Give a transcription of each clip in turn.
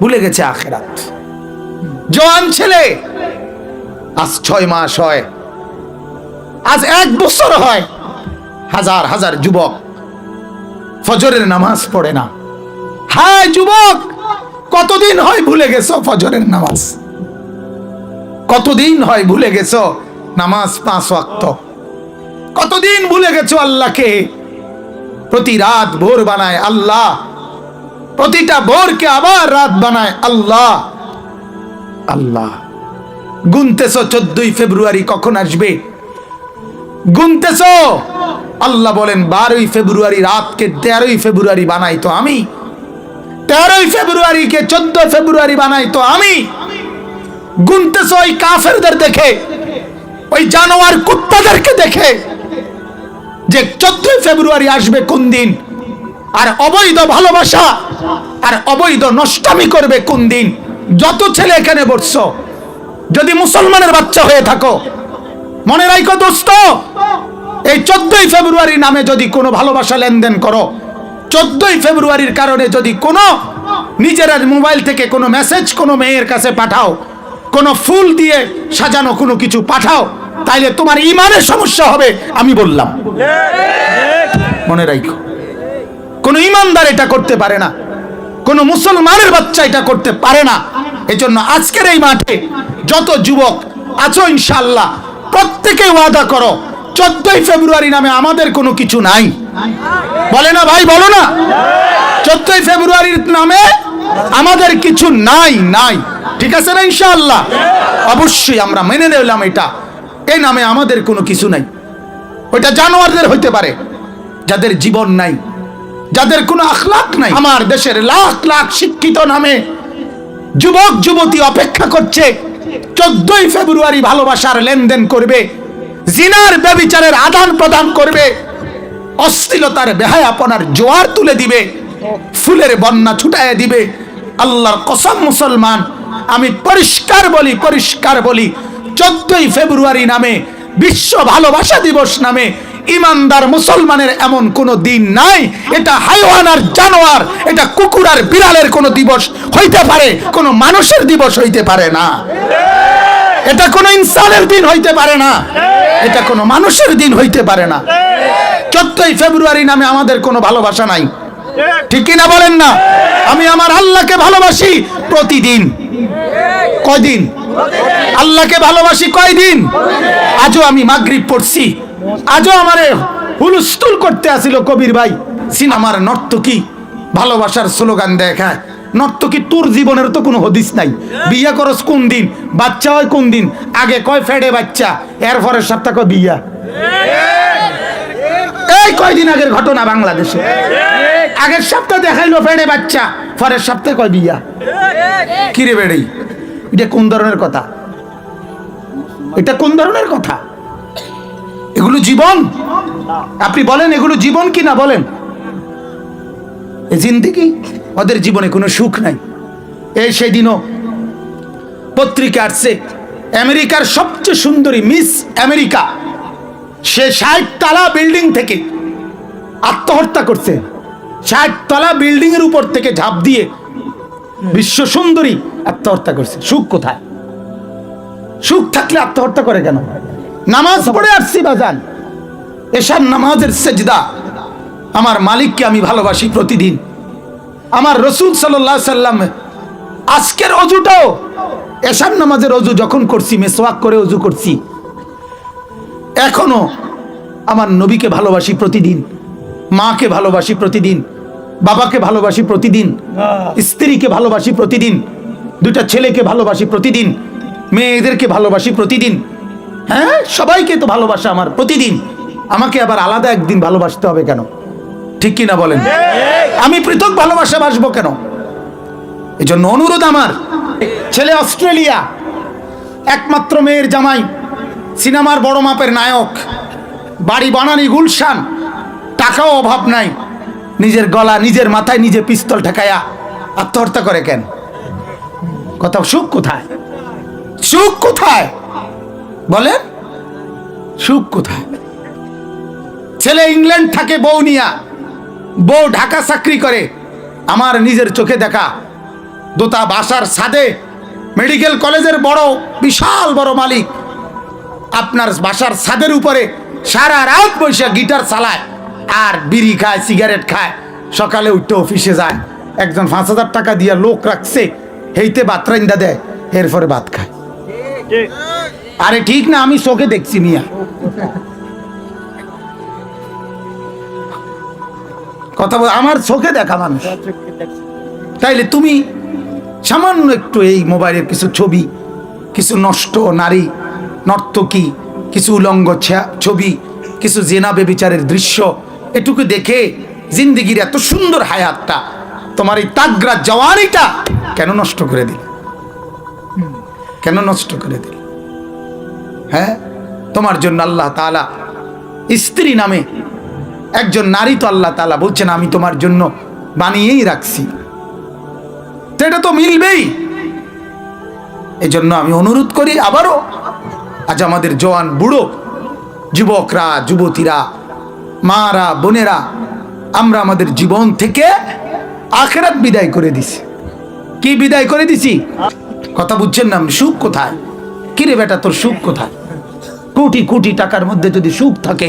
ভুলে গেছে আখেরাত। জওয়ান ছেলে, আজ ছয় মাস হয়, আজ এক বছর হয়, হাজার হাজার যুবক ফজরের নামাজ পড়ে না। হ্যাঁ যুবক, কতদিন হয় ভুলে গেছো ফজরের নামাজ? কতদিন হয় ভুলে গেছো নামাজ পাঁচ ওয়াক্ত? কতদিন ভুলে গেছো আল্লাহকে? প্রতি রাত ভোর বানায় আল্লাহ প্রতিটা ভোরকে আবার রাত বানায় আল্লাহ। আল্লাহ। গুনতেছ চোদ্দই ফেব্রুয়ারি কখন আসবে? গুনতেছ? আল্লাহ বলেন বারোই ফেব্রুয়ারি রাতকে তেরোই ফেব্রুয়ারি বানাই তো আমি। তেরোই ফেব্রুয়ারিকে চোদ্দ ফেব্রুয়ারি বানাই তো আমি। গুনতেছ ওই কাফেরদের দেখে ওই জানোয়ার কুত্তাদেরকে দেখে যে চোদ্দই ফেব্রুয়ারি আসবে কোন দিন? আর অবৈধ ভালোবাসা আর অবৈধ নষ্টামি করবে কোন দিন? যত ছেলে এখানে বসছ, যদি মুসলমানের বাচ্চা হয়ে থাকো, মনে রাখো দোস্ত, এই চোদ্দই ফেব্রুয়ারি নামে যদি কোনো ভালোবাসা লেনদেন করো, চোদ্দই ফেব্রুয়ারির কারণে যদি কোনো নিজের মোবাইল থেকে কোনো মেসেজ কোনো মেয়ের কাছে পাঠাও, কোনো ফুল দিয়ে সাজানো কোনো কিছু পাঠাও, তাইলে তোমার ইমানের সমস্যা হবে, আমি বললাম। মনে রাখো কোন ইমানদার এটা করতে পারে না। কোন মুসলমানের বাচ্চা এটা করতে পারে না। এজন্য আজকের এই মাঠে যত যুবক আছো ইনশাল্লাহ প্রত্যেকে ওয়াদা করো, চোদ্দই ফেব্রুয়ারি নামে আমাদের কোনো কিছু নাই। বলে না ভাই, বলো না। চোদ্দই ফেব্রুয়ারির নামে আমাদের কিছু নাই নাই। ঠিক আছে না ইনশাআল্লাহ? অবশ্যই আমরা মেনে নিলাম এটা। এই নামে আমাদের কোনো কিছু নাই। ওইটা জানোয়ারদের হইতে পারে, যাদের জীবন নাই। যাদের কোনো আখলাক নাই, আমার দেশের লাখ লাখ শিক্ষিত নামে যুবক, যুবতী অপেক্ষা করছে, চোদ্দই ফেব্রুয়ারি ভালোবাসার লেনদেন করবে, জিনার ব্যবিচারের আদান প্রদান করবে, অশ্লীলতার বেহায়াপনার জোয়ার তুলে দিবে, ফুলের বন্যা ছুটায় দিবে। আল্লাহর কসম মুসলমান, আমি পরিষ্কার বলি পরিষ্কার বলি, চোদ্দই ফেব্রুয়ারি নামে, বিশ্ব ভালোবাসা দিবস নামে ইমানদার মুসলমানের এমন কোনো দিন নাই। এটা হাইওয়ান আর জানোয়ার, এটা কুকুর আর বিড়ালের কোনো দিবস হইতে পারে, কোনো মানুষের দিবস হইতে পারে না। এটা কোনো ইনসানের দিন হইতে পারে না, এটা কোনো মানুষের দিন হইতে পারে না। চোদ্দই ফেব্রুয়ারি নামে আমাদের কোনো ভালোবাসা নাই। ঠিক কিনা বলেন না? আমি আমার আল্লাহকে ভালোবাসি প্রতিদিন। কয়দিন? আল্লাহকে ভালোবাসি কয়দিন? আজও আমি মাগরিব পড়ছি। আজও আমারে হুলস্থুল করতে আসিল কবির ভাই। সিনেমার নর্তকী, ভালোবাসার স্লোগান দেখায় নর্তকী, তোর জীবনের তো কোনো হদিস নাই। বিয়া করস কোন দিন? বাচ্চা হয় কোন দিন? আগে কয় ফেডে বাচ্চা? এর পরের সপ্তাহ বিয়া? এই কয়দিন আগের ঘটনা বাংলাদেশে। আগের সপ্তাহ দেখাইলো ফেডে বাচ্চা, পরের সপ্তাহে কয় বিয়া? কিরে বেড়েই? এটা কোন ধরনের কথা? এটা কোন ধরনের কথা? এগুলো জীবন? আপনি বলেন এগুলো জীবন কি না বলেন? জিন্দিগি? ওদের জীবনে কোনো সুখ নাই। এই সেদিনও পত্রিকা আসছে, আমেরিকার সবচেয়ে সুন্দরী মিস আমেরিকা। সে ষাট তালা বিল্ডিং থেকে আত্মহত্যা করছে। ষাট তলা বিল্ডিং এর উপর থেকে ঝাঁপ দিয়ে বিশ্ব সুন্দরী আত্মহত্যা করছে। সুখ কোথায়? সুখ থাকলে আত্মহত্যা করে কেন? নামাজ পড়ে আসছি বাজান। এসব নামাজের সেজদা। আমার মালিককে আমি ভালোবাসি প্রতিদিন। আমার রসুল সাল্লাহ সাল্লাম আজকের অজুটাও এসার নামাজের অজু যখন করছি মেসোয়াক করে অজু করছি। এখনও আমার নবীকে ভালোবাসি প্রতিদিন, মাকে ভালোবাসি প্রতিদিন, বাবাকে ভালোবাসি প্রতিদিন, স্ত্রীকে ভালোবাসি প্রতিদিন দুটা ছেলেকে ভালোবাসি প্রতিদিন, মেয়েদেরকে ভালোবাসি প্রতিদিন। হ্যাঁ? সবাইকে তো ভালোবাসা আমার প্রতিদিন। আমাকে আবার আলাদা একদিন ভালোবাসতে হবে কেন? ঠিক কি না বলেন আমি পৃথক ভালোবাসা বাসবো কেন? এই জন্য অনুরোধ আমার। ছেলে অস্ট্রেলিয়া একমাত্র মেয়ের জামাই সিনেমার বড় মাপের নায়ক বাড়ি বানানি গুলশান টাকাও অভাব নাই। নিজের গলা নিজের মাথায় নিজে পিস্তল ঠেকায়া আত্মহত্যা করে কেন? কথা সুখ কোথায়? সুখ কোথায়? বলেন? সুখ কোথায়? ছেলে ইংল্যান্ড থাকে, বউ নিয়া। বউ ঢাকা চাকরি করে, আমার নিজের চোখে দেখা। দোতা বাসার ছাদে, মেডিকেল কলেজের বড়, বিশাল বড় মালিক। আপনার বাসার ছাদের উপরে সারা রাত বসে গিটার চালায় আর বিড়ি খায়, সিগারেট খায়। সকালে উঠতে অফিসে যায়। একজন পাঁচ হাজার টাকা দিয়ে লোক রাখছে, হেইতে ভাত রাইন্দা দেয়, এরপরে ভাত খায়। আরে ঠিক না, আমি চোখে দেখছি মিয়া। কথা বল, আমার চোখে দেখা মানুষ। তাইলে তুমি সামান্য একটু এই মোবাইলের কিছু ছবি, কিছু নষ্ট নারী, নর্তকী, কিছু উলঙ্গ ছবি, কিছু জেনা বেবিচারের দৃশ্য, এটুকু দেখে জিন্দিগির এত সুন্দর হায়াতটা, তোমার এই তাগরা জওয়ানিটা কেন নষ্ট করে দিল? কেন নষ্ট করে দিল? হ্যাঁ? তোমার জন্য আল্লাহ তালা স্ত্রী নামে একজন নারী তো আল্লাহ তাআলা বলছেন, আমি তোমার জন্য বানিয়েই রাখছি। এটা তো মিলবেই। এই জন্য আমি অনুরোধ করি আবারও, আজ আমাদের জওয়ান বুড়ো, যুবকরা, যুবতীরা, মারা, বোনেরা, আমরা আমাদের জীবন থেকে আখেরাত বিদায় করে দিছি। কি বিদায় করে দিছি? কথা বুঝছেন না সুখ কোথায়? কিরে বেটা, তোর সুখ কোথায়? কোটি কোটি টাকার মধ্যে যদি সুখ থাকে,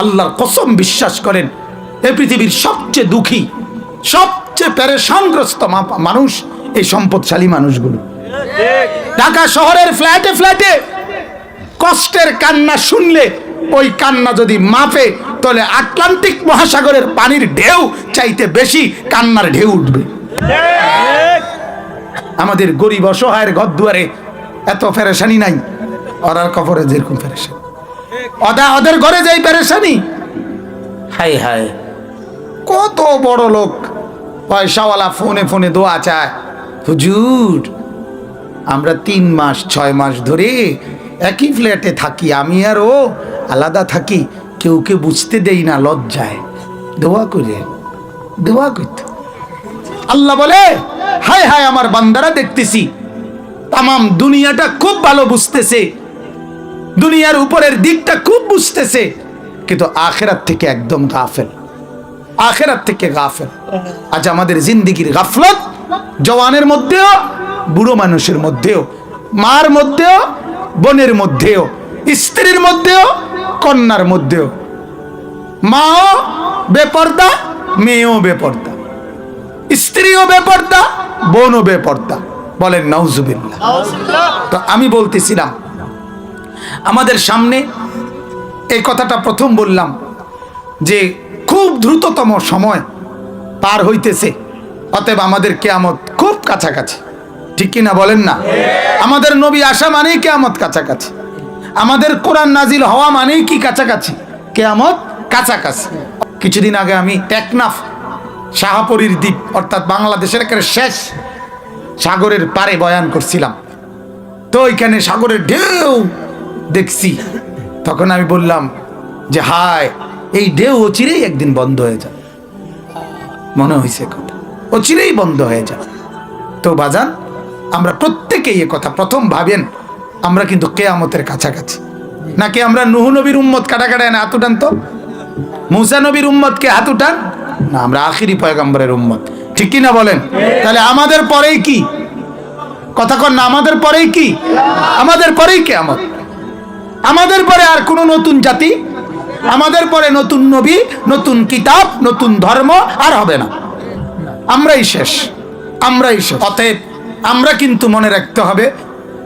আল্লাহর কসম বিশ্বাস করেন, এ পৃথিবীর সবচেয়ে দুঃখী, সবচেয়ে প্যারেশানগ্রস্ত মানুষ এই সম্পদশালী মানুষগুলো। ঢাকা শহরের ফ্ল্যাটে ফ্ল্যাটে কষ্টের কান্না শুনলে, ওই কান্না যদি মাপে, তাহলে আটলান্টিক মহাসাগরের পানির ঢেউ চাইতে বেশি কান্নার ঢেউ উঠবে। আমাদের গরিব অসহায়ের ঘর দুয়ারে এত ফেরেশানি নাই। ওরার কবরে যেরকম ফেরেশানি। অদা ওদের ঘরে যাই পেরেশানি হাই হাই। কত বড় লোক। পয়সাওয়ালা ফোনে ফোনে দোয়া চায় হুজুর আমরা তিন মাস ছয় মাস ধরে একই ফ্ল্যাটে থাকি আমি আর ও আলাদা থাকি কেউ কে বুঝতে দেই না লজ্জায়। দোয়া করে দোয়া করতে। আল্লাহ বলে হায় হায় আমার বান্দারা দেখতেছি। তামাম দুনিয়াটা খুব ভালো বুঝতেছে। দুনিয়ার উপরের দিকটা খুব বুঝতেছে। কিন্তু আখেরাত থেকে একদম গাফেল। আখেরাত থেকে গাফেল। আজ আমাদের জিন্দিগির গাফলত জওয়ানের মধ্যেও, বুড়ো মানুষের মধ্যেও, মার মধ্যেও, বোনের মধ্যেও, স্ত্রীর মধ্যেও, কন্যার মধ্যেও। মাও বেপর্দা, মেয়েও বেপর্দা। স্ত্রীও বেপর্দা, বোনও বেপর্দা। বলেন নওজুবিল্লাহ তো আমি বলতেছিলাম, আমাদের সামনে এই কথাটা প্রথম বললাম যে খুব দ্রুততম সময় পার হইতেছে, অতএব আমাদের কেয়ামত খুব কাছাকাছি। ঠিক কিনা বলেন না? আমাদের নবী আসা মানেই কেয়ামত কাছাকাছি। আমাদের কোরআন নাজিল হওয়া মানেই কি কাছাকাছি? কেয়ামত কাছাকাছি। কিছুদিন আগে আমি টেকনাফ, শাহাপরীর দ্বীপ, অর্থাৎ বাংলাদেশের একেবারে শেষ সাগরের পারে বয়ান করছিলাম। তো ওইখানে সাগরের ঢেউ দেখছি। তখন আমি বললাম যে, হায়, এই ঢেউ অচিরেই একদিন বন্ধ হয়ে যাবে। মনে হয়েছে কথা। অচিরেই বন্ধ হয়ে যাবে। তো বাজান, আমরা প্রত্যেকেই এ কথা প্রথম ভাবেন, আমরা কিন্তু কেয়ামতের কাছাকাছি। নাকি আমরা নুহু নবীর উম্মত কাটা না হাত উঠান তো? মুসা নবীর উম্মতকে হাত উঠান? না, আমরা আখিরি পয়গম্বরের উম্মত। ঠিক কি না বলেন? তাহলে আমাদের পরেই কি? কথা কন না, আমাদের পরেই কি? আমাদের পরেই কেয়ামত। আমাদের পরে আর কোনো নতুন জাতি, আমাদের পরে নতুন নবী, নতুন কিতাব, নতুন ধর্ম আর হবে না। আমরাই শেষ আমরাই শেষ। অতএব আমরা কিন্তু মনে রাখতে হবে,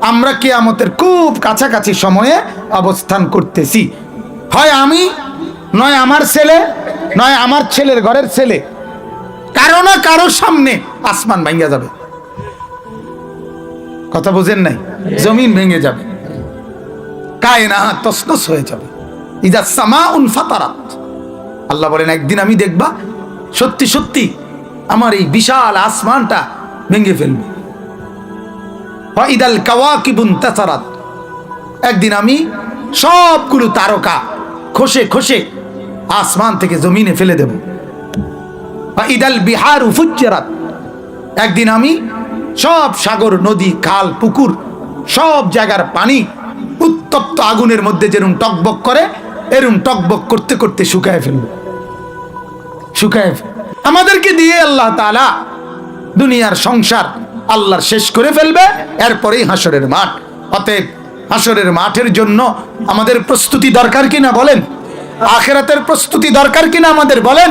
আমরা কেয়ামতের খুব কাছাকাছি সময়ে অবস্থান করতেছি। হয় আমি, নয় আমার ছেলে, নয় আমার ছেলের ঘরের ছেলে। কারও না কারও সামনে আসমান ভাঙ্গা যাবে। কথা বোঝেন নাই? জমিন ভেঙে যাবে। কায়না তসনস হয়ে যাবে। ইদা সামা উন আল্লাহ বলেন, একদিন আমি দেখবা সত্যি সত্যি আমার এই বিশাল আসমানটা ভেঙে ফেলবে। ইদাল কাওয়াকিবুন তাসারাত। একদিন আমি সবগুলো তারকা খসে খসে আসমান থেকে জমিনে ফেলে দেব। ইদাল বিহার উফুজ্জারাত। একদিন আমি সব সাগর, নদী, খাল, পুকুর, সব জায়গার পানি উত্তপ্ত আগুনের মধ্যে যেরকম টকবক করে, এরম টকবক করতে করতে শুকায় ফেলব। শুকায় আমাদেরকে দিয়ে আল্লাহ তাআলা দুনিয়ার সংসার আল্লাহর শেষ করে ফেলবে, এরপরেই হাসরের মাঠ। অতএব হাসরের মাঠের জন্য আমাদের প্রস্তুতি দরকার কিনা বলেন? আখেরাতের প্রস্তুতি দরকার কিনা আমাদের বলেন?